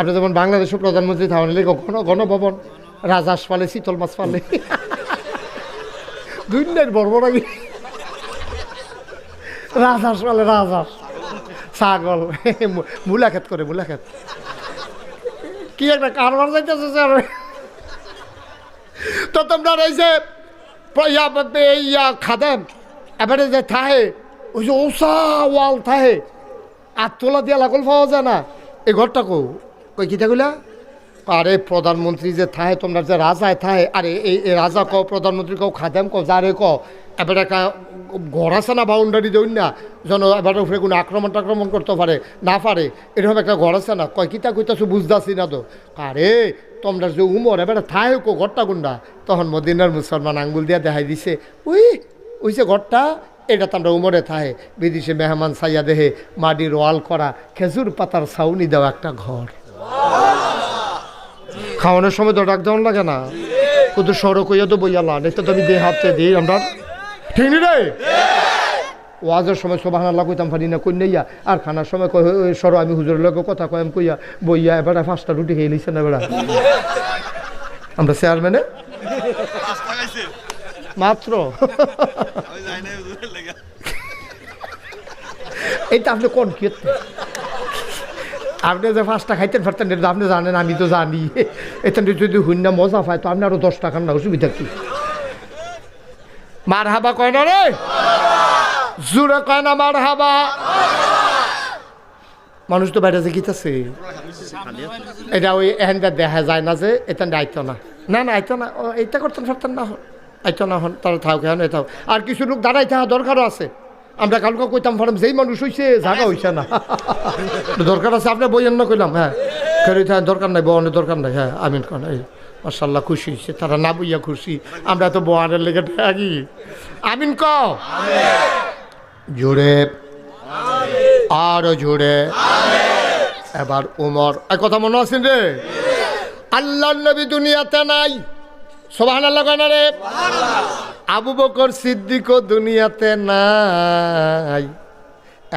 আপনি যেমন বাংলাদেশের প্রধানমন্ত্রী থামেন লেখো গণ, গণভবন, রাজাস পালে শীতল মাছ পালে দুই দিনের বড় বড় আগে রাজাস পালে রাজাস। ছাগল মূলাক্ষেত করে মূলাক্ষেত কি একটা কারবার যাইতেছে, স্যার? তো তোমরা রয়েছে ইয়া খাদেম, এবারে যে থাহে, ওই যে ওসা ওয়াল থাহে, আর তোলা দিয়া লাগল পাওয়া যায় না। এই ঘরটা কো কই কিতা গুলা আরে প্রধানমন্ত্রী যে থাহে, তোমরা যে রাজায় থাহে, আরে এই রাজা কও, প্রধানমন্ত্রী কও, খাদেম কও, যারে কও, এবার একটা ঘর আছে না বাউন্ডারি দেউন না, যেন এবার উপরে কোনো আক্রমণ টাক্রমণ করতে পারে, না পারে, এরকম একটা ঘর আছে না কয় কিতা কইতাছো বুঝতেছি না তো। আরে, তোমরা যে উমর, এবার থাহে কো ঘরটা গুন্ডা। তখন মদিনার মুসলমান আঙ্গুল দিয়া দেখাই দিছে, উই, ওই যে ঘরটা, এটা তো আমরা উমরে থাহে, বিদেশে মেহমান সাইয়া দেহে মাটির ওয়াল করা, খেজুর পাতার ছাউনি দেওয়া একটা ঘর। খাওয়ানোর সময় তো ডাক দেওয়ান লাগে না। কিন্তু সড়ক হইয়া তো বইয়া লান এটা তো আমি দিয়ে হাতে দিই আমরা ঠিক নি রে? ওয়াজের সময় সোবাহান আল্লাহ কইতাম পারি না কই নাইয়া। আর খানার সময় কই সরো আমি হুজুরের লোক কথা কয়াম কইয়া বইয়া এবার পাঁচটা রুটি খেয়ে লিছে না বেড়া আমরা চেয়ারম্যানে? মাত্র? এইটা আপনি কোন কি আপনি যে পাঁচটা খাইতেন পারতেন এটা আপনি জানেন, আমি তো জানি। এখান যদি শূন্য মজা পায়, তো আপনি আরও দশ টাকার না অসুবিধা কি? মার হাবা কয় না রে? জুড়ে কয় না মার হাবা মানুষ তো বাইরে যে গীতাছে। এটা ওই এখানটা দেখা যায় না যে, এটা আইতো না। না না, আইতো না। এইটা করতেন, পারতেন না। হন আইতো না হন তারা থাক এটাও আর কিছু লোক দাঁড়াই থাকা দরকারও আছে। আমরা কালকে কইতাম পারলাম যেই মানুষ হইছে জায়গা হইছে না। দরকার আছে আপনি বই অন্য কইলাম হ্যাঁ। কেউ থাকে দরকার নাই বনের দরকার নাই। হ্যাঁ আমিন কন এই মার্শাল্লাহ খুশি হয়েছে তারা না বইয়া খুশি আমরা তো বোয়ারের লেগে থাকি। আমিন ক? জোরে। আরও জোরে। এবার উমর এই কথা মনে আছেন রে? আল্লাহ নবী দুনিয়াতে নাই। সোভান আল্লাহ কেন রে? আবু বকর সিদ্দিকও দুনিয়াতে নাই।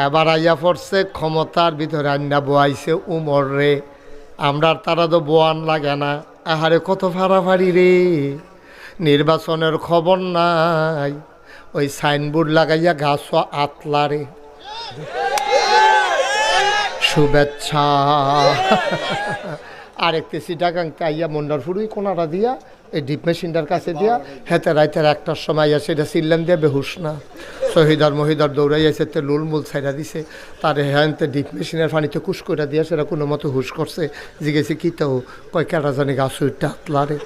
এবার আইয়া পড়ছে, ক্ষমতার ভিতরে আন্না বোয়াইছে উমর রে। আমরা তারা তো বোয়ান লাগে না। আহারে কত ফাড়াফাড়ি রে। নির্বাচনের খবর নাই। ওই সাইনবোর্ড লাগাইয়া ঘাস আতলা রে। শুভেচ্ছা। আরেকটি সিটাগাং তাইয়া মন্ডার ফুরুই কোনাটা দিয়া এই ডিপ মেশিনটার কাছে দিয়া হেতে রাইতের একটার সময় আইয়া সেটা সিল্লাম দিয়ে বেহুশ না। শহীদার মহিদার দৌড়াই এসে তে লুল মুল ছাইরা দিছে। তার হ্যান্তে ডিপ মেশিনের পানিতে কুশ করে দিয়া সেটা কোনো মতো হুশ করছে। জিগেছে কি তো, কয় কেটা জানি গাছ উইটটা আতলারে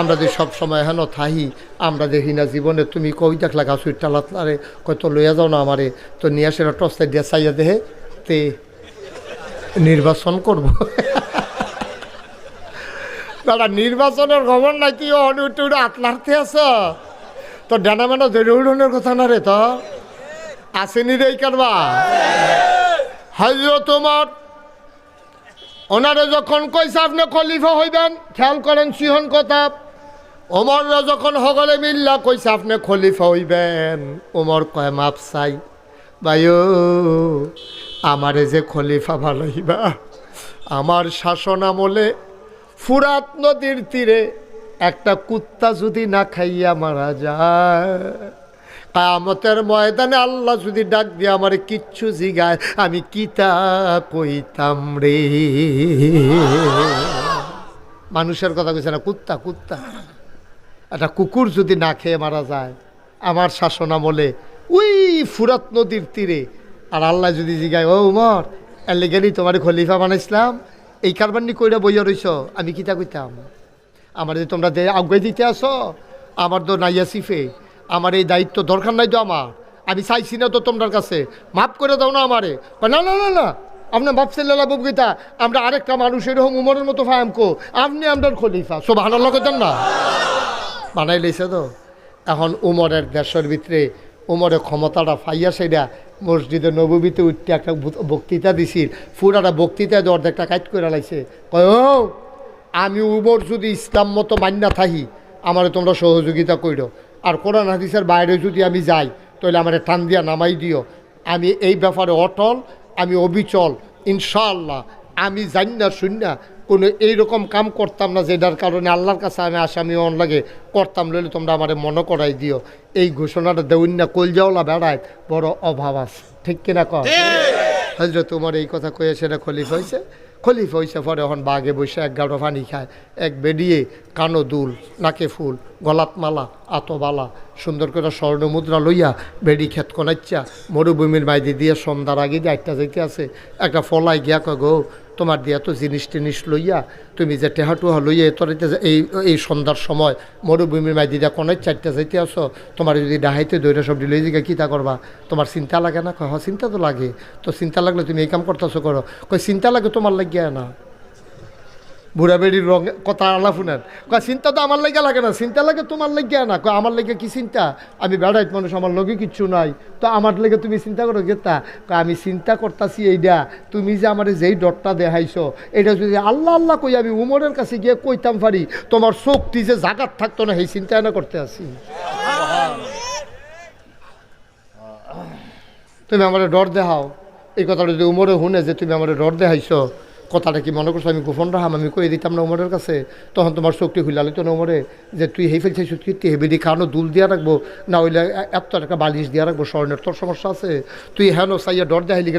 আমরা যে সব সময় হেন থাহি, আমরা দেখি না জীবনে তুমি কই দেখলা গাছ উইটটা লাতলারে কয় তো লইয়া যাও না আমারে, তো নিয়ে সেটা টসটা দিয়া চাইয়া দেহে তে নির্বাচন করব। দাদা, নির্বাচনের খবর নাই তুই অনুটে উঠে আতলারতে আছ? তো ডানা মেনা ধরে উঠোনের কথা না রে তো? আসেনি রে কারবা হজরত তোমার ওনারে যখন কইছে আপনি খলিফা হইবেন খেয়াল করেন সিহন কথা ওমররা যখন সকলে মিল্লা কইছে আপনি খলিফা হইবেন ওমর কয়, মাপ চাই। ভাইও আমারে যে খলিফা ভালোইবা আমার শাসন আমলে ফুরাত নদীর তীরে একটা কুত্তা যদি না খাইয়া মারা যায় কামতের ময়দানে আল্লাহ যদি ডাক দিয়ে আমার কিচ্ছু জিগায়, আমি কিতা কইতাম রে? মানুষের কথা কইছে না, কুত্তা কুত্তা। একটা কুকুর যদি না খেয়ে মারা যায়, আমার শাসন আমলে ওই ফুরাত নদীর তীরে, আর আল্লাহ যদি জিগায়, ও উমর, এর লেগেনি তোমার খলিফা বানাইছিলাম এই কারবানি কইরা বইয়া রইছ, আমি কিতা কইতাম? আমার যে তোমরা দে আগুয়ে দিতে আসো আমার তো নাইয়া সিফে আমার এই দায়িত্ব দরকার নাই তো আমার। আমি চাইছি না তো তোমার কাছে। মাফ করে দাও না আমারে। না না না না। আপনার ভাবছেন লালা ববগীতা আমরা আরেকটা মানুষ এরকম উমরের মতো ফায়ামকো আপনি আপনার খলিফা। সব ভালো করতেন না? বানাই লইছে তো। এখন উমরের দেশের ভিতরে উমরের ক্ষমতাটা ফাইয়া সেটা মসজিদে নবীতে উঠতে একটা বক্তৃতা দিছিল। ফুরাটা বক্তৃতা দিয়ে অর্ধেকটা কাইট করে লাইছে। কয়, ও, আমি উমর যদি ইসলাম মতো মান্যা থাকি আমারে তোমরা সহযোগিতা কইরো। আর কোরআন হাদিসের বাইরে যদি আমি যাই, তাহলে আমার টান দিয়া নামাই দিও। আমি এই ব্যাপারে অটল, আমি অবিচল। ইনশাআল্লাহ, আমি জানি না শুন না কোনো এইরকম কাম করতাম না যেটার কারণে আল্লাহর কাছে আমি আসামি অন লাগে। করতাম লইলে তোমরা আমার মনে করাই দিও। এই ঘোষণাটা দেউন না কলজাওলা বেড়ায় বড় অভাব আছে। ঠিক কিনা কর হজরত তোমার এই কথা কয়ে সেটা খলিফ হয়েছে খলিফ হয়েছে পরে এখন বাঘে বসে এক গাড়ো পানি খায় এক বেরিয়ে কানো দুল নাকে ফুল গলাত মালা আতবালা সুন্দর করে স্বর্ণ মুদ্রা লইয়া বেড়ি ক্ষেত কনাচ্চা মরুভূমির মাইদি দিয়ে সন্ধ্যার আগে যে একটা যাইতে আছে একটা ফলাই গিয়া কয় গো তোমার দিয়া তো জিনিস টিনিস লইয়া তুমি যে টেহাটুহা লইয়া তরাইতে এই এই সন্ধ্যার সময় মরুভূমির মাই দিদা কোনায় চারটা যাইতে আসো, তোমার যদি ডাহাইতে দৈর সব লই দিকে কীতা করবা? তোমার চিন্তা লাগে না? কয় হ চিন্তা তো লাগে। তো চিন্তা লাগলে তুমি এই কাম করতেছো করো। কই চিন্তা লাগে তোমার লাগিয়া না। বুড়া বেড়ির রঙে, কথা আলাফুনের কয়, চিন্তা তো আমার লাগে লাগে না, চিন্তা লাগে তোমার লাগিয়া না। কয়, আমার লাগে কি চিন্তা? আমি বেড়াইত মানুষ, আমার লগে কিচ্ছু নাই। তো আমার লেগে তুমি চিন্তা করো, গেতা। কয়, আমি চিন্তা করতাছি এইটা তুমি যে আমার যেই ডরটা দেখাইছো এটা যদি আল্লাহ আল্লাহ কই আমি উমরের কাছে গিয়ে কইতাম পারি, তোমার শক্তি যে জাগাত থাকতো না, সেই চিন্তা না করতে আসি। তুমি আমার ডর দেখাও। এই কথাটা যদি উমরে শুনে যে তুমি আমার ডর দেখাইছো কথাটা কি মনে করছ? আমি গোপন রাহাম আমি কই দিতাম না উমরের কাছে। তখন তোমার চোখটি খুলালি তো উমরে, যে তুই হেই ফেলছিস, তুই হেবিডি খানো দুল দিয়া রাখব? না হইলে এত টাকা বালিশ দিয়া রাখব, স্বর্ণের তোর সমস্যা আছে? তুই হেন সাইয়া ডর দেখাইলি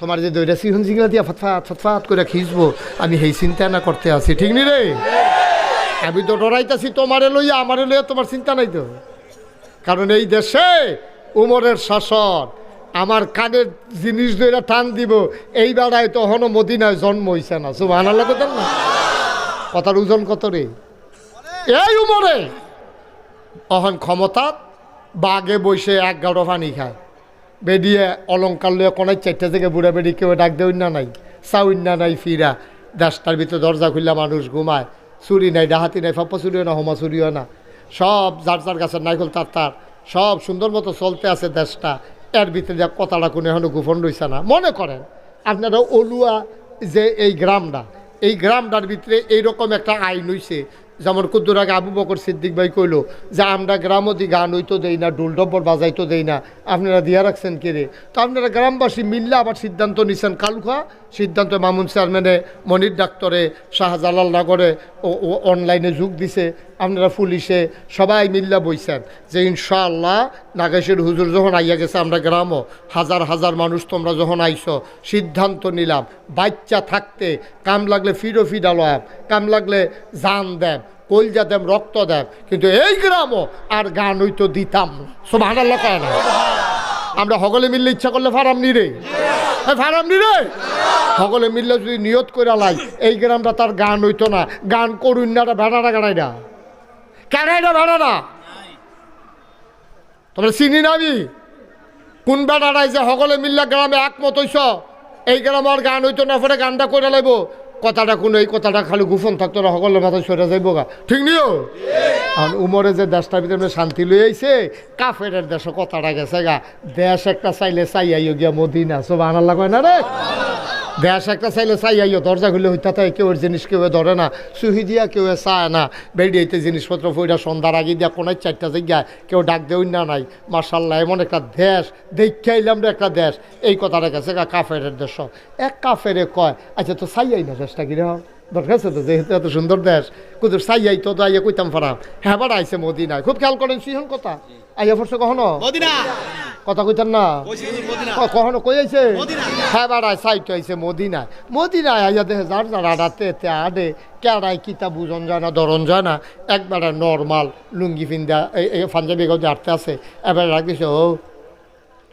তোমার যে দইটা সিহন জিগলা দিয়া ফতফাত ফতফাত করে খিঁচবো আমি সেই চিন্তা না করতে আছি, ঠিক নি রে? আমি তো ডরাইতাছি, তোমারে লইয়া, আমারে লইয়া তোমার চিন্তা নাই তো। কারণ এই দেশে উমরের শাসন আমার কানের জিনিস ধরে টান দিব, এই বেড়ায় তখনও মদিনায় জন্ম হইছে না। সব আনার লাগে না কথার ওজন কত রে? এই উমরে! অহন ক্ষমতাত বাগে বসে এক গাড়ো পানি খায়। বেরিয়ে অলঙ্কার লইয়া কোনায় চারটা থেকে বুড়া বেড়ি কেউ ডাক দেউন না নাই চাউন না নাই, ফিরা। দেশটার ভিতরে দরজা খুললে, মানুষ ঘুমায়। চুরি নাই, ডাহাতি নাই, ফাপ্পা চুরিও না, হোমা চুরিও না। সব যার যার গাছের নাইকল তার তার। সব সুন্দর মতো চলতে আছে দেশটা। এর ভিতরে যা কথাটা কোনো এখনও গোপন রয়েছে না। মনে করেন, আপনারা অলুয়া যে এই গ্রামটা, এই গ্রামটার ভিতরে এইরকম একটা আইন হইছে, যেমন কুদ্দুর আগে আবু বকর সিদ্দিক ভাই কইল যে, আমরা গ্রামদি গান হইতো দেই না ডোল ডব্বর বাজাইতো দেই না, আপনারা দিয়া রাখছেন কে রে? তো আপনারা গ্রামবাসী মিললে আবার সিদ্ধান্ত নিছেন, কালুখা সিদ্ধান্ত মামুন চেয়ারম্যানে, মনির ডাক্তরে, শাহজালাল নগরে ও অনলাইনে যোগ দিছে। আপনারা পুলিশে সবাই মিল্লা বইছেন যে ইনশাআল্লাহ নাগেশের হুজুর যখন আইয়া গেছে আমরা গ্রামও, হাজার হাজার মানুষ তোমরা যখন আইছো, সিদ্ধান্ত নিলাম। বাচ্চা থাকতে কাম লাগলে ফিরো ফিডালয়াম কাম লাগলে জান দেব, কলজা দেব, রক্ত দেব, কিন্তু এই গ্রামও আর গান হইতো দিতাম সব হাজার লোক না? আমরা সকলে মিললে ইচ্ছা করলে ফারাম নি রে এই ফারাম নি রে? সকলে মিললে যদি নিয়ত করে লাই এই গ্রামটা তার গান হইতো না। গান করুন না ভেড়াটা গাড়াই না। কেনাইটা ভেড়াটা তোমরা চিনি না আমি? কোন বেড়াটাই যে সকলে মিললে গ্রামে একমত হইছ? এই গ্রামের গান হইতো না পরে গানটা করে লাইব। কথাটা কোনো এই কথাটা খালি গোপন থাকতো না, সকলের মাথায় সরে যাইব গা। ঠিক নিও? আর উমরে যে দেশটার ভিতরে শান্তি লই আইছে কাফের দেশে কথাটা গেছে গা, দেশ একটা চাইলে চাই আইও গিয়া মদিনা সব আনার কয় না রে? দেশ একটা চাইলে চাই আইও দরজা খুলে হইতে তাই কেউ জিনিস কেউ ধরে না। সুহি দিয়া কেউ চায় না। বেরিয়েতে জিনিসপত্র ফইরা সন্ধ্যার আগে দিয়া কোনায় চারটা জায়গায় কেউ ডাক দেউন না নাই। মার্শাল্লাহ এমন একটা দেশ। দেখে আইলাম রে একটা দেশ। এই কথাটা গেছে কাফের দেশ। এক কাফেরে কয় আচ্ছা তো চাই আই না দেশটা আছে তো, যেহেতু সুন্দর দেশ। কুদুর চাই আই, তো আইয়া কইতাম ফারাম। হ্যাঁ বাড়া আইসে মদিনায়। খুব খেয়াল করেন সিহন কথা। আইয়া পড়ছে কখনো? মদিনা। কথা কইতেন না? কখনো কই আইছে। হ্যাঁ বাড়ায় সাইট আইছে মদিনায় মদিনায় আইয়া দেখে যার যার আডাতে এতে আডে কেড়াই কিতা বুঝন যায় না ধরন যায় না একবারে নর্মাল লুঙ্গি ফিন্দা এই পাঞ্জাবি গাউতে আটতে আছে। এবার রাখিছে ও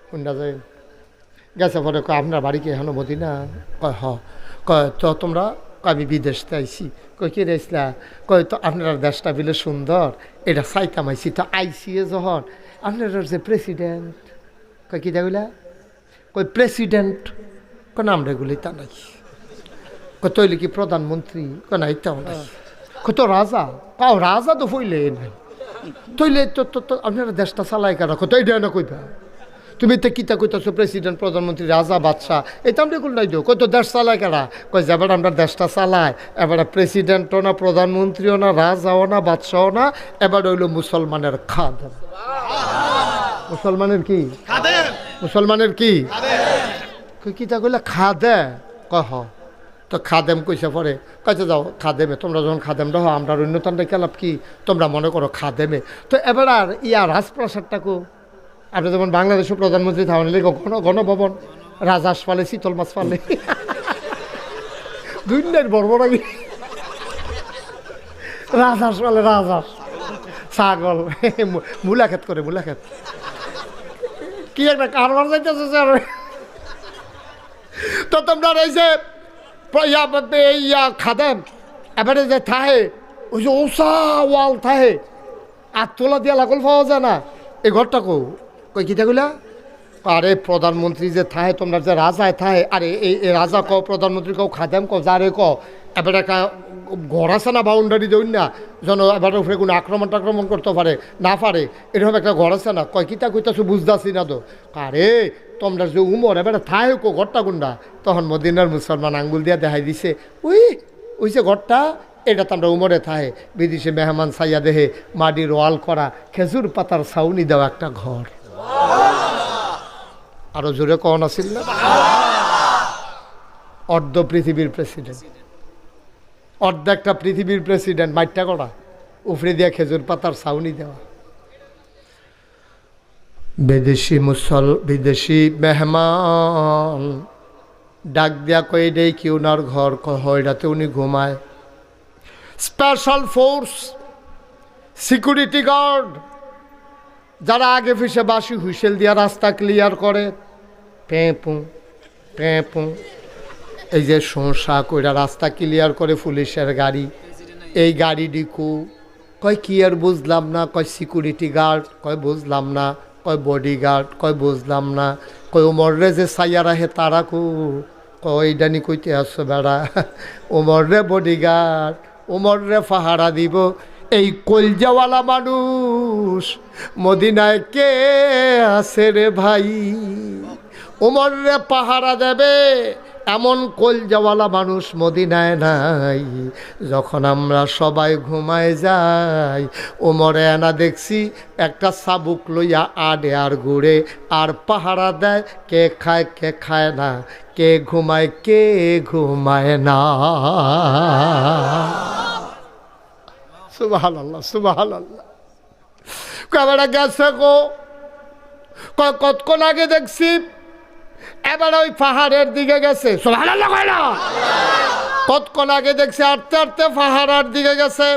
কোনটা যায় গেছে পরে আপনার বাড়ি কি এখনও মদিনা? কয় হ। কয় তো তোমরা আমি বিদেশতে আইছি। কই কে রেসলা কয় তো আপনার দেশটা বিলে সুন্দর, এটা চাইতাম আইছি, তো আইসিএ যখন। আপনার যে প্রেসিডেন্ট কয় কি দেখলা কই প্রেসিডেন্ট কোন আমরা এগুলি তা নাই। কত হইলে কি প্রধানমন্ত্রী কোন এইটাও নাই। কত রাজা, কাও রাজা তো ফইলে নাই। তইলে তো তো আপনারা দেশটা চালাই কেন? কত এইটা না কইবা? তুমি তো কিতা কইতাছো প্রেসিডেন্ট প্রধানমন্ত্রী রাজা বাদশাহ? এই তো আমরা এগুলো নাই দিও। কই তো দেশ চালায় কেনা কই যাবার আমরা দেশটা চালায়। এবারে প্রেসিডেন্টও না প্রধানমন্ত্রীও না রাজাও না বাদশাহও না এবার হইল মুসলমানের খাদ মুসলমানের কি? মুসলমানের কি? কিতা কইলা? খাদে কহ। তো খাদেম কইসে পরে কাছে যাও খাদেমে তোমরা যখন খাদেম রহ আমরা অন্যতানটা খেলাপ কি? তোমরা মনে করো খাদেমে। তো এবার আর ইয়া রাজপ্রাসাদটা কো? আপনি যেমন বাংলাদেশের প্রধানমন্ত্রী ঘন গণভবন রাজাস পালে শীতল মাছ পালে দুইটার বড় আগে রাজহাঁস পালে রাজহাঁস ছাগল। মূলা ক্ষেত করে মূলা ক্ষেত কি একটা কারবার যাইতেছে, স্যার? তো তোমরা প- ইয়া খাদেম, এবারে যে থাহে, ওই যে ওসা ওয়াল থাহে, আর তোলা দিয়া লাগল পাওয়া যায় না। এই ঘরটা কো কই কিতা কইলা? আরে, প্রধানমন্ত্রী যে থাহে, তোমরা যে রাজায় থাহে, আরে, এই রাজা কও, প্রধানমন্ত্রী কও, খাদেম কও, যারে কও, এবার একটা ঘর আছে না বাউন্ডারি দেউন না, যেন এবার উপরে কোনো আক্রমণ টাক্রমণ করতে পারে, না পারে, এরকম একটা ঘর আছে না? কয় কিতা কইতাছো, বুঝতাছি না তো। আরে, তোমরা যে উমর, এবার থাহে কো ঘরটা গুন্ডা তখন মদিনার মুসলমান আঙ্গুল দিয়া দেখাই দিছে, উই, ওই যে ঘরটা, এটা তো আমরা উমরে থাহে, বিদেশি মেহমান সাইয়া দেহে, মাটির ওয়াল করা, খেজুর পাতার ছাউনি দেওয়া একটা ঘর। আরও জোরে কন আছিল না? অর্ধ পৃথিবীর প্রেসিডেন্ট অর্ধেকটা পৃথিবীর প্রেসিডেন্ট মাইটটা করা। উফরে দিয়া খেজুর পাতার ছাউনি দেওয়া। বিদেশি মুসল, বিদেশি মেহমান। ডাক দিয়া কই দেই কি ওনার ঘর? হয়রাতে উনি ঘুমায়। স্পেশাল ফোর্স সিকিউরিটি গার্ড যারা আগে ফিসে বাসি হুইসেল দিয়া রাস্তা ক্লিয়ার করে পেঁপু পেঁপু এই যে সংসা কইরা রাস্তা ক্লিয়ার করে পুলিশের গাড়ি, এই গাড়ি ডিকু। কয় কি আর বুঝলাম না, কয় সিকিউরিটি গার্ড কয় বুঝলাম না, কয় বডি গার্ড কয় বুঝলাম না, কয় ওমররে যে সাইয়া রাহে তারা কু। কয় ডানি কইতে আসছো বেড়া, ওমররে বডি গার্ড ওমররে ফাহারা দিব এই কলজাওয়ালা মানুষ মদিনায় কে আছে রে ভাই? ওমর রে পাহারা দেবে, এমন কলজাওয়ালা মানুষ মদিনায় নাই। যখন আমরা সবাই ঘুমায় যাই, ওমরে এনা দেখছি একটা সাবুক লইয়া আডে আর ঘুরে আর পাহারা দেয়, কে খায় কে খায় না, কে ঘুমায় কে ঘুমায় না। সুবাহ আল্লাহ সুবাহ আল্লাহ কবেটা গেছে গো। কতক্ষণ আগে দেখছি? এবার ওই পাহাড়ের দিকে গেছে। সুবহানাল্লাহ কয় না? কতক্ষণ আগে দেখছি? আটতে আটতে পাহাড়ের দিকে গেছে।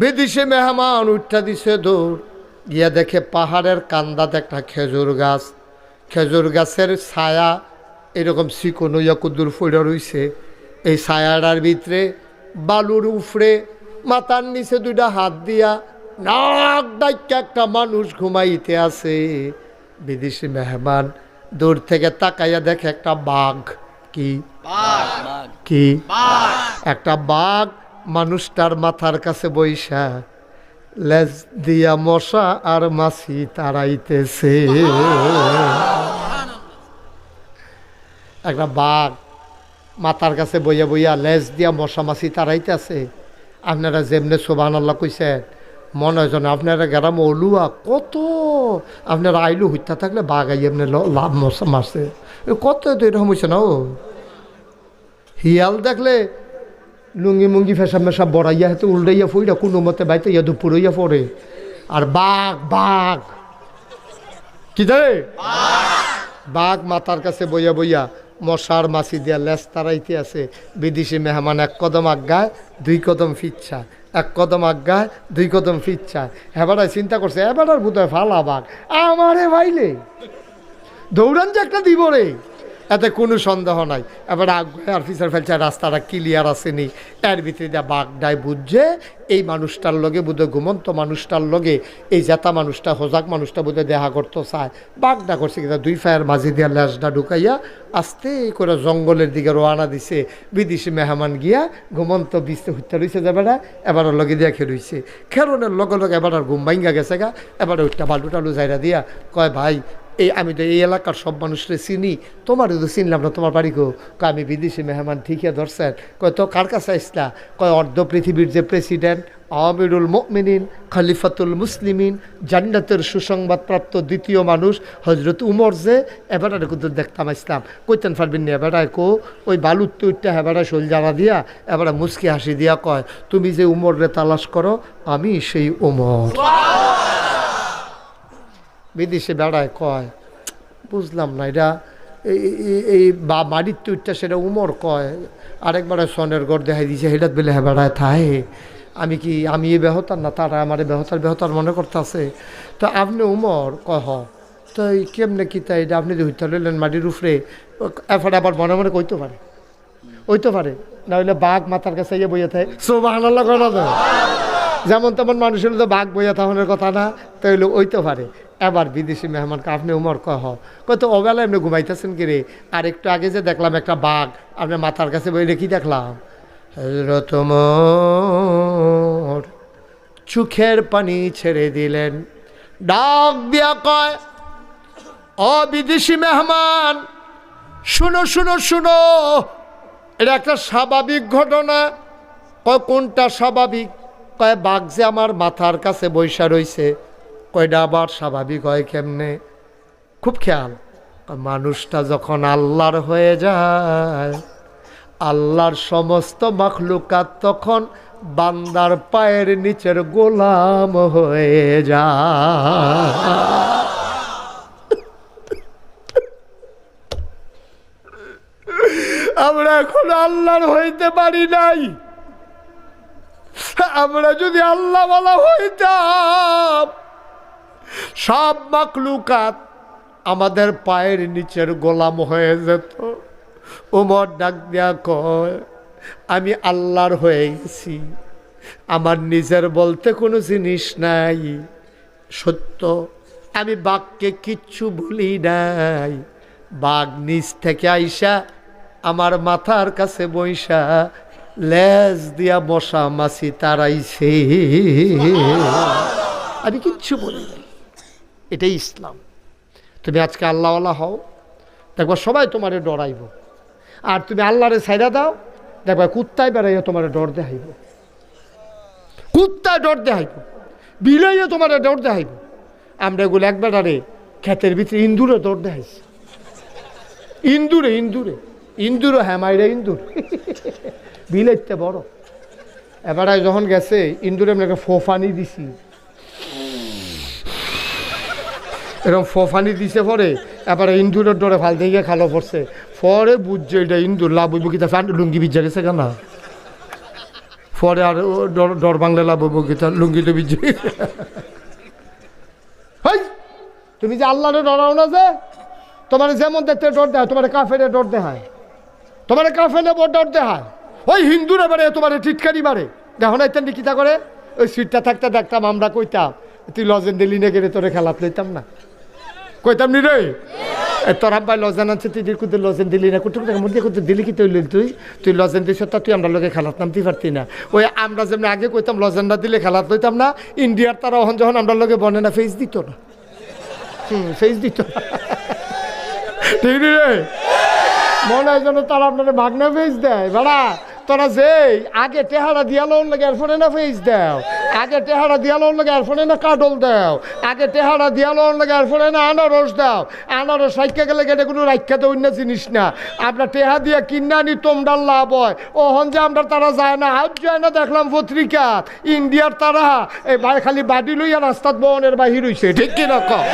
বিদেশি মেহমান উঠা দিছে দৌড় গিয়া দেখে পাহাড়ের কান্দাতে একটা খেজুর গাছ। খেজুর গাছের ছায়া এরকম চিকন হইয়া কুদুর ফুড়ে রইছে। এই ছায়াটার ভিতরে বালুর উফরে মাথার নিচে দুইটা হাত দিয়া নাক ডাইকা একটা মানুষ ঘুমাইতে আছে বিদেশি মেহমান দূর থেকে তাকাইয়া দেখে একটা বাঘ। কি? কি? একটা বাঘ মানুষটার মাথার কাছে বৈশা লেজ দিয়া মশা আর মাছি তাড়াইতেছে। একটা বাঘ মাথার কাছে বইয়া বইয়া লেজ দিয়া মশা মাছি তাড়াইতেছে। আপনারা যেমনে সোবান আল্লাহ কইছেন মনে হয় আপনারা গেরাম অলুয়া কত আপনারা আইলু হইতা থাকলে বাঘ আই এমনি লাভ মারছে। কত তো এরকম হয়েছে না ও? হিয়াল দেখলে লুঙ্গি মুঙ্গি ফেসা মেশা বড়াইয়া হাতে উল্টাইয়া ফুইরা কোনো মতে বাইতে ইয়া দুপুরইয়া পড়ে। আর বাঘ বাঘ। কি জানে বাঘ মাতার কাছে বইয়া বইয়া মশার মাছি দিয়া লেস তারাইতে আছে। বিদেশি মেহমান এক কদম আজ্ঞায়, দুই কদম ফিচ্ছা। এক কদম আজ্ঞায়, দুই কদম ফিচ্ছা। এবারায় চিন্তা করছে এবারার বোধহয় ফালা বাঘ। আমারে ভাইলে। দৌড়ান যে একটা দিব রে এতে কোনো সন্দেহ নাই। এবার আর ফিচার ফেলছে রাস্তাটা ক্লিয়ার আসেনি। এর ভিতরে যা বাঘডায় বুঝছে, এই মানুষটার লগে বোধ ঘুমন্ত মানুষটার লগে, এই জেতা মানুষটা, হোজাক মানুষটা বোধহয় দেখা করতে, চায়। বাঘডা করছে কিন্তু দুই ফায়ের মাঝে দিয়া ল্যাসটা ঢুকাইয়া আস্তে করে জঙ্গলের দিকে রোয়ানা দিছে। বিদেশি মেহমান গিয়া ঘুমন্ত বিস্তে হত্যা রয়েছে যাবেটা এবার লগে দিয়া খেরইছে খেরনের লগে লগে এবার আর ঘুম ভাঙ্গা গেছে গা। এবার ওইটা বালু টালু জায়গা দিয়া কয়, ভাই এই, আমি তো এই এলাকার সব মানুষরে চিনি। তোমারও তো চিনলাম না, তোমার বাড়ি গো আমি বিদেশি মেহমান, ঠিকই ধরছেন। কয়, তো কার কাছে আসলা? কয়, অর্ধ পৃথিবীর যে প্রেসিডেন্ট, আমিরুল মুমিনিন, খলিফাতুল মুসলিমিন, জান্নাতের সুসংবাদপ্রাপ্ত দ্বিতীয় মানুষ হজরত উমর যে এবারে কিন্তু দেখতাম আসলাম। কইতেন পারবেন না এবারে কো? ওই বালুর তুইটা এবারে শোল জানা দিয়া এবারে মুসকি হাসি দিয়া কয়, তুমি যে উমর রে তালাশ করো, আমি সেই উমর। বিদেশে বেড়ায় কয়, বুঝলাম না, এটা এই- বা মাটির তুইটা সেটা উমর কয়, আরেকবার সনের গড় দেখাই দিছে হেটাত বেলে হ্যাঁ বেড়ায় থাহে। আমি কি, আমি এ বেহতার না, তারা আমার বেহতার বেহতার মনে করতেছে। তো আপনি উমর, কহ, তো এই কেমনে কি তাই, এটা আপনি হইতে লইলেন মাটির উপরে এফারে আবার মনে মনে কইতে পারে। ওইতে পারে, না হইলে বাঘ মাথার কাছে ইয়ে বইয়ে থাকে সোবাহ করা যায় যেমন তেমন মানুষের তো বাঘ বইয়া থাকানোর কথা না, তাইলে ওইতে পারে। এবার বিদেশি মেহমানকে, আপনি উমর, কহ। কত অবেলা এমনি ঘুমাইতেছেন কি রে আর একটু আগে যে দেখলাম একটা বাঘ আপনার মাথার কাছে বইলে কি দেখলাম। হজরত মোর চোখের পানি ছেড়ে দিলেন। ডাক দিয়া কয়, অ বিদেশি মেহমান, শুনো শুনো শুনো। এটা একটা স্বাভাবিক ঘটনা। কয়, কোনটা স্বাভাবিক? কয়, বাঘ যে আমার মাথার কাছে বৈশা রইছে। কয়টা আবার স্বাভাবিক হয় কেমনে? খুব খেয়াল। মানুষটা যখন আল্লাহর হয়ে যায়, আল্লাহর সমস্ত মাখলুকাত তখন বান্দার পায়ের নিচের গোলাম হয়ে যায়। আমরা এখন আল্লাহর হইতে পারি নাই। আমরা যদি আল্লাহ বলা হইতাম সব মাকলুকাত আমাদের পায়ের নিচের গোলাম হয়ে যেত। ওমর ডাক দেয়া কয়, আমি আল্লাহর হয়ে গেছি। আমার নিজের বলতে কোনো জিনিস নাই। সত্য, আমি বাঘকে কিচ্ছু বলি নাই। বাঘ নিচ থেকে আইসা আমার মাথার কাছে বৈশা লেজ দিয়া মশা মাছি তারাইছে। আমি কিচ্ছু বলি নাই। এটাই ইসলাম। তুমি আজকে আল্লাহওয়ালা হও, দেখবা সবাই তোমারে ডরাইব। আর তুমি আল্লাহরে সাইডা দাও, দেখবা কুত্তায় বেড়াইয়া তোমারে ডর দেখাইব। কুত্তায় ডর দেখাইব, বিলাইয়া তোমারে ডর দেখাইব। আমরা এগুলো একবার ক্ষেতের ভিতরে ইন্দুরে ডর দেখাইছি। ইন্দুরে ইন্দুরে ইন্দুরে হ্যাঁ মাইরা ইন্দুর। বিলাইতে বড়। এবারে যখন গেছে, ইন্দুরে আমি একটা ফোফানি দিছি। এরকম ফোফানি দিছে পরে, এবারে ইন্দুরের ডরে ফাল দিয়ে খালো পড়ছে। পরে বুঝছে এটা ইন্দুর, লাভ হইব কিতা ফ্যান্ট লুঙ্গি বিজ্জা গেছে কেন? পরে আর ডর বাংলা লাভ হইব কিতা লুঙ্গি তো বিজ্জে তুমি যে আল্লাহরে ডরাও না যে, তোমার যেমন দেখতে ডর দেয়, তোমার কাফেরে ডর দেখায়। তোমার কাফেরে বড় ডর দেখায়। ওই হিন্দুরা বারে, তোমার টিটকারি মারে। দেখো না ইত্যাদি কিতা করে? ওই সিটটা থাকতে দেখতাম আমরা কইতাম, তুই লজেন দিলি না গেলে তোরে খেলা লইতাম না। কইতাম নি রে? তোর আব্বাই লজেন আছে তুই কুদে লজেন দিলি না টাকা মধ্যে কুদে দিলি কি তুই তুই? তুই লজেন দিছ তা তুই আমরা লোকে খেলাত নামতে পারতি না। ওই আমরা যেমনি আগে কইতাম লজেন না দিলে খেলাত লইতাম না, ইন্ডিয়ার তারা ওখান যখন আমরা লোকে বনে না ফেস দিত না। হুম ফেস দিত না। ঠিক রে? মনে হয় যেন তারা আপনার ভাগনা ফেস দেয়, বেড়া। তোরা যে আগে টেহারা দিয়ালোন লাগে এরপরে না ফেস দাও। আগে টেহারা দিয়ালোন লাগে এরপরে না কাডল দাও। আগে টেহারা দিয়ালোন লাগে এরপরে না আনারস দাও। আনারস রাখতে গেলে গেলে কোনো রাখা তো অন্য জিনিস না। আমরা টেহা দিয়া কিনা নি তোমরার লাভ হয়। ওহন যে আমরা তারা যায় না, আজ যায় না দেখলাম পত্রিকা, ইন্ডিয়ার তারা, এই খালি বাড়ি লইয়া রাস্তাত বনের বাহির হইছে। ঠিক কি? রকম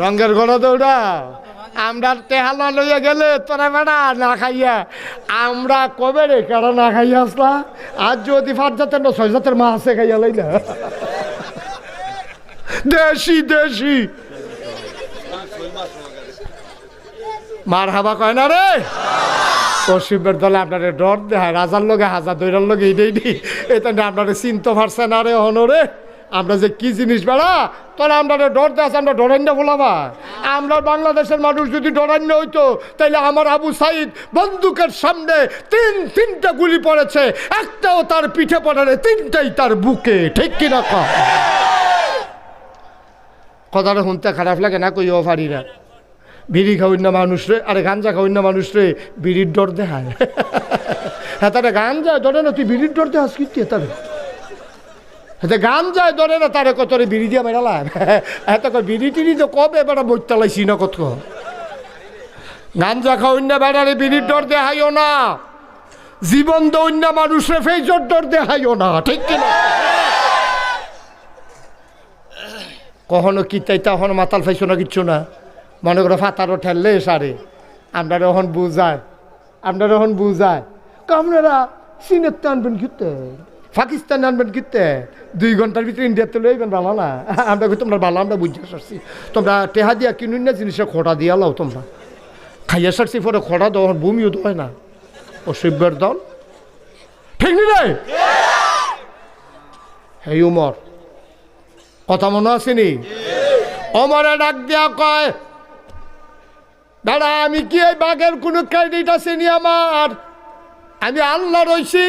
রঙের ঘোড়া দৌড়া আমরা টেহালা লইয়া গেলে তোরা বেড়া না খাইয়া। আমরা কবে রে কেন না খাইয়া আসলা? আজ যদি পাঁচ জাতের না, ছয় জাতের মা আছে খাইয়া লই না দেশি দেশি। মার হাবা কয় না রে? পশ্চিমের দলে আপনারে ডর দেয় রাজার লগে হাজার দৈরার লগে এইটাই নি এটা আপনারে চিনতে পারছে না রে হনরে আমরা যে কি জিনিস বেড়া? তোরা আমরা ডর দেয় আমরা ডরান্য বলাবা আমরা বাংলাদেশের মানুষ যদি ডরান্য হইতো, তাইলে আমার আবু সাইদ বন্দুকের সামনে তিন, তিনটা গুলি পড়েছে। একটাও তার পিঠে পড়ে তিনটাই তার বুকে। ঠিক কিনা কথাটা শুনতে খারাপ লাগে না কইও না। বিড়ি খাওয়াই না মানুষ রে, আরে গাঞ্জা খাওয়াই না মানুষ রে, বিড়ির ডর দেখায়। হ্যাঁ তারা গাঞ্জা ধরে না, তুই বিড়ির ডর দেখাস কি তারে হ্যাঁ গান যায় ধরে না তারে কত বিড়ি দিয়া বেড়ালাম তো কয়, বিড়ি টিড়ি তো কবে বেড়া বইতালাইছি না কত? গাঞ্জা খাওয়াই না বেড়ারে বিড়ির ডর দেখাইও না। জীবন দৈন্য মানুষের ফেজর ডর দেখাইও না ঠিক কিনা কখনো কিতাই তখন মাতাল ফাইছো না কিচ্ছু না? মনে করো ফাতারও ঠেললে সারে। আমরা যখন বুঝায় আমরা যখন বুঝায়। চীনের তো আনবেন কিতে? পাকিস্তান আনবেন কিতে দুই ঘণ্টার ভিতরে ইন্ডিয়াতে লইবেন ভালো না? আমরা তোমরা ভালো আমরা বুঝতে সারছি। তোমরা টেহা দিয়া কিনুন না জিনিসে খোটা দিয়া লাও তোমরা। খাইয়া সারছি, পরে খোটা দেওয়ার বমিও হয় না। অসভ্যের দল। ঠিক নি রে? হেই উমর, কথা মনে আসেনি অমরে ডাক দিয়া কয় দাদা আমি কি এই বাঘের কোনো ক্রেডিট আসেনি আমার? আমি আল্লাহ রইছি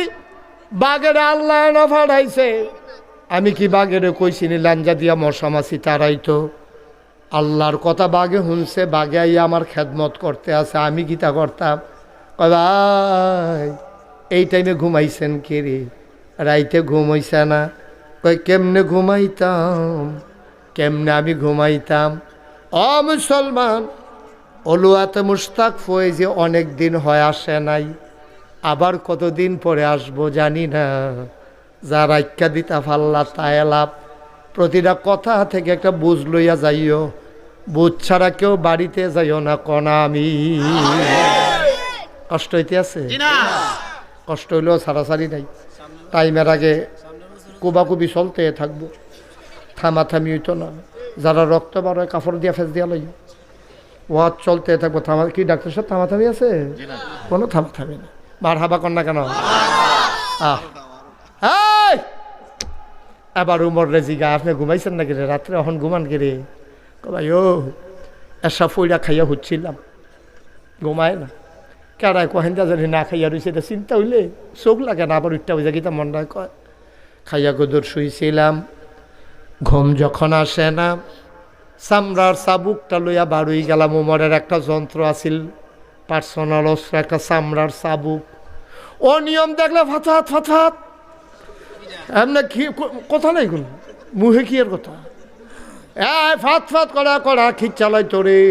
বাঘের আল্লাহ না আমি কি বাঘের কইছিনি লাঞ্জা দিয়া মশা মাছি তারাই তো আল্লাহর কথা বাঘে শুনছে বাঘে আইয়া আমার খেদমত করতে আছে, আমি গীতা করতাম? কয় এই টাইমে ঘুমাইছেন কে রে? রাইতে ঘুমাইছে না? কয়, কেমনে ঘুমাইতাম? কেমনে আমি ঘুমাইতাম? অ, মুসলমান অলুয়াতে মুস্তাক ফয়েজে অনেক দিন হয়, আসে নাই। আবার কতদিন পরে আসব জানি না। যা রাখ্যা দিতা ফাল্লা তাই লাভ। প্রতিটা কথা থেকে একটা বুঝ লইয়া যাইও। বুঝ ছাড়া কেউ বাড়িতে যাইও না কনা আমি। কষ্ট হইতে আছে? কষ্ট হইলেও সারাসারি নাই। টাইমের আগে কোবাকুবি চলতে থাকব। থামাথামি হইতো না। যারা রক্ত বার হয় কাপড় দিয়া ফেস দিয়া লই ওয়াজ চলতে থাকব। থামা কি ডাক্তার সাহেব থামাথামি আছে? কোনো থামাথামি নেই। মার হাবা কর না কেন! এবার উমর রে জিগা, আপনি ঘুমাইছেন নাকি রে? রাত্রে এখন ঘুমান কি ভাই, ও, এসা ফইরা খাইয়া হচ্ছিলাম। ঘুমায় না। কেডায় কহেন জানি না খাইয়া রয়েছে এটা চিন্তা হইলে চোখ লাগে না, আবার উঠটা বুঝা গীতা মনটা কয়। খাইয়া গোদর শুইছিলাম। ঘুম যখন আসে না, চামড়ার চাবুকটা লইয়া বাড়ুই গেলাম। উমরের একটা যন্ত্র আছিল। পার্সোনাল অস্ত্র একটা চামড়ার চাবুক ও নিয়ম দেখলে ফাথাত ফাথাত এমনি কি কথা নাই কোন? মুহে কি এর কথা? এই ফাত ফাত করা করা খিচ চালাই তোরে।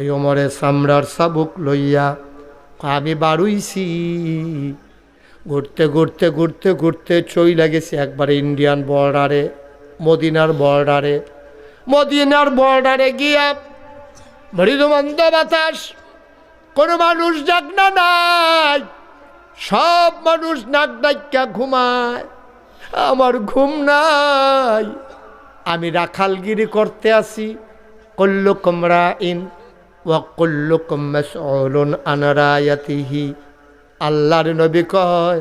এই অমরে চামড়ার চাবুক লইয়া আমি বাড়ুইছি। ঘুরতে ঘুরতে ঘুরতে ঘুরতে চই লাগেছে একবারে ইন্ডিয়ান বর্ডারে, মদিনার বর্ডারে। মদিনার বর্ডারে গিয়া মৃদুমন্দ বাতাস কোনো মানুষ জাগনা নাই। সব মানুষ নাক ডাক্কা ঘুমায়। আমার ঘুম নাই। আমি রাখালগিরি করতে আসি। কল্লুকুম কমরা ইন ও মাসউলুন আন আনারায়াতিহি আল্লাহর নবী কয়